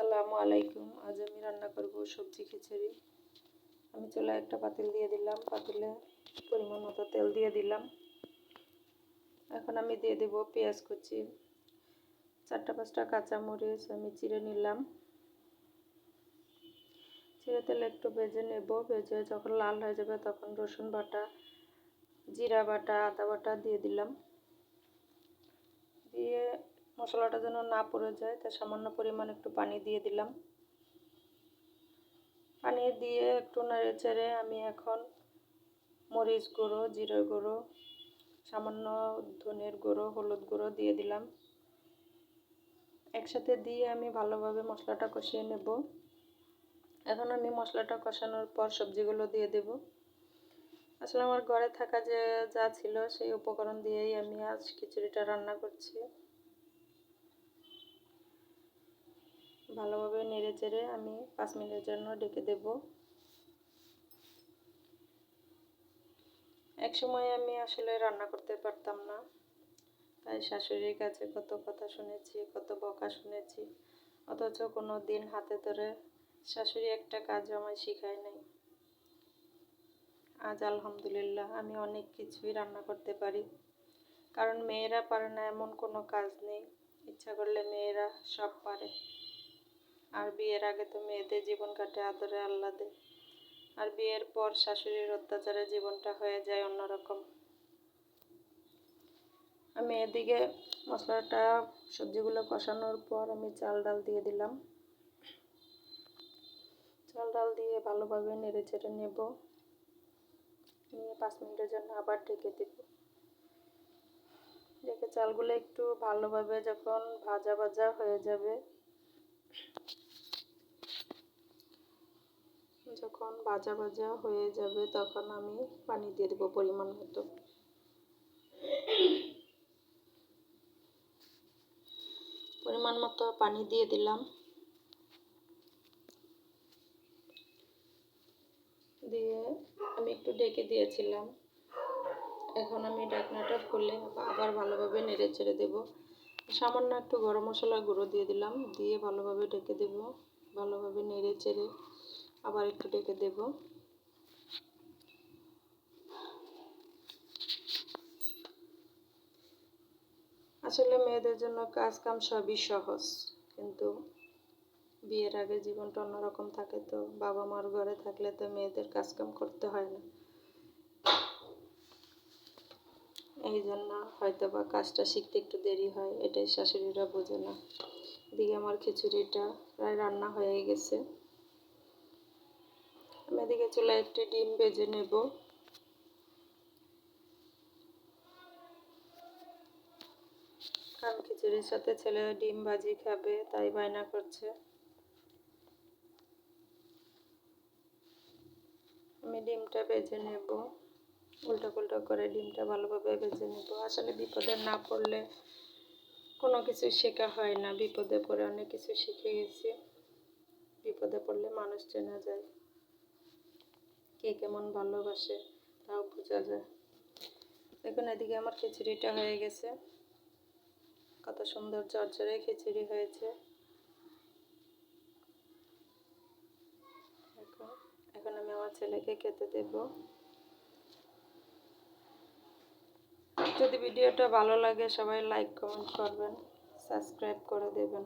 আসসালামু আলাইকুম। আজ আমি রান্না করব সবজি খিচুড়ি। আমি চলে একটা পাতিল দিয়ে দিলাম। পাতিলে পরিমাণ মতো তেল দিয়ে দিলাম। এখন আমি দিয়ে দেব পেঁয়াজ কুচি। চারটা পাঁচটা কাঁচামরিচ আমি চিড়ে নিলাম। চিড়ে তেলে একটু ভেজে নেব। ভেজে যখন লাল হয়ে যাবে তখন রসুন বাটা, জিরা বাটা, আদা বাটা দিয়ে দিলাম। দিয়ে মশলাটা যেন না পড়ে যায় তা সামান্য পরিমাণ একটু পানি দিয়ে দিলাম। পানি দিয়ে একটু নেড়ে চেড়ে আমি এখন মরিচ গুঁড়ো, জিরে গুঁড়ো, সামান্য ধনের গুঁড়ো, হলুদ গুঁড়ো দিয়ে দিলাম। একসাথে দিয়ে আমি ভালোভাবে মশলাটা কষিয়ে নেব। এখন আমি মশলাটা কষানোর পর সবজিগুলো দিয়ে দেব। আসলে আমার ঘরে থাকা যে, যা ছিল সেই উপকরণ দিয়েই আমি আজ খিচুড়িটা রান্না করছি। ভালোভাবে নেড়ে চেড়ে আমি পাঁচ মিনিটের জন্য ডেকে দেব। এক সময় আমি আসলে রান্না করতে পারতাম না। তাই শাশুড়ির কাছে কত কথা শুনেছি, কত বকা শুনেছি। অথচ কোনো দিন হাতে ধরে শাশুড়ি একটা কাজ আমায় শিখায় নাই। আজ আলহামদুলিল্লাহ আমি অনেক কিছুই রান্না করতে পারি। কারণ মেয়েরা পারে না এমন কোনো কাজ নেই। ইচ্ছা করলে মেয়েরা সব পারে। আর বিয়ের আগে তো মেয়েদের জীবন কাটে আদরে আহ্লাদে। আর বিয়ের পর শাশুড়ির অত্যাচারে জীবনটা হয়ে যায় অন্যরকম। আমি এদিকে মশলাটা, সবজিগুলো কষানোর পর আমি চাল ডাল দিয়ে দিলাম। চাল ডাল দিয়ে ভালোভাবে নেড়ে চেড়ে নেব। নিয়ে পাঁচ মিনিটের জন্য আবার ঢেকে দেব। রেখে চালগুলো একটু ভালোভাবে যখন ভাজা ভাজা হয়ে যাবে যখন ভাজা ভাজা হয়ে যাবে, তখন আমি পানি দিয়ে দেবো পরিমাণ মতো। পরিমাণ মতো পানি দিয়ে দিলাম। দিয়ে আমি একটু ডেকে দিয়েছিলাম। এখন আমি ডাকনাটা খুলে আবার ভালোভাবে নেড়ে চেড়ে দেবো। সামান্য একটু গরম মশলা গুঁড়ো দিয়ে দিলাম, দিয়ে ভালোভাবে ডেকে দেব। ভালোভাবে নেড়ে চেড়ে আবার একটু ডেকে দেব। আসলে মেয়েদের জন্য কাজ কাম সবই সহজ, কিন্তু বিয়ের আগে জীবনটা অন্যরকম থাকে তো বাবা মার ঘরে থাকলে তো মেয়েদের কাজ কাম করতে হয় না। এই জন্য হয়তো বা কাজটা শিখতে একটু দেরি হয়, এটাই শাশুড়িরা বোঝে না। এদিকে আমার খিচুড়িটা প্রায় রান্না হয়ে গেছে। আমি এদিকে চুলা একটি ডিম ভেজে নেব। কারণ খিচুড়ির সাথে ছেলে ডিম ভাজি খাবে, তাই বায়না করছে। আমি ডিমটা ভেজে নেব। উল্টো পুল্টো করে ডিমটা ভালোভাবে ভেজে নেব। আসলে বিপদে না পড়লে কোনো কিছু শেখা হয় না। বিপদে পড়ে অনেক কিছু শিখে গেছি। বিপদে পড়লে মানুষ চেনা যায়। কে কেমন ভালোবাসে, তাও বোঝা যায়। দেখুন, এদিকে আমার খিচুড়িটা হয়ে গেছে। কত সুন্দর ঝরঝরে খিচুড়ি হয়েছে। এখন আমি আমার ছেলেকে খেতে দেব। যদি ভিডিওটা ভালো লাগে, সবাই লাইক কমেন্ট করবেন সাবস্ক্রাইব করে দেবেন।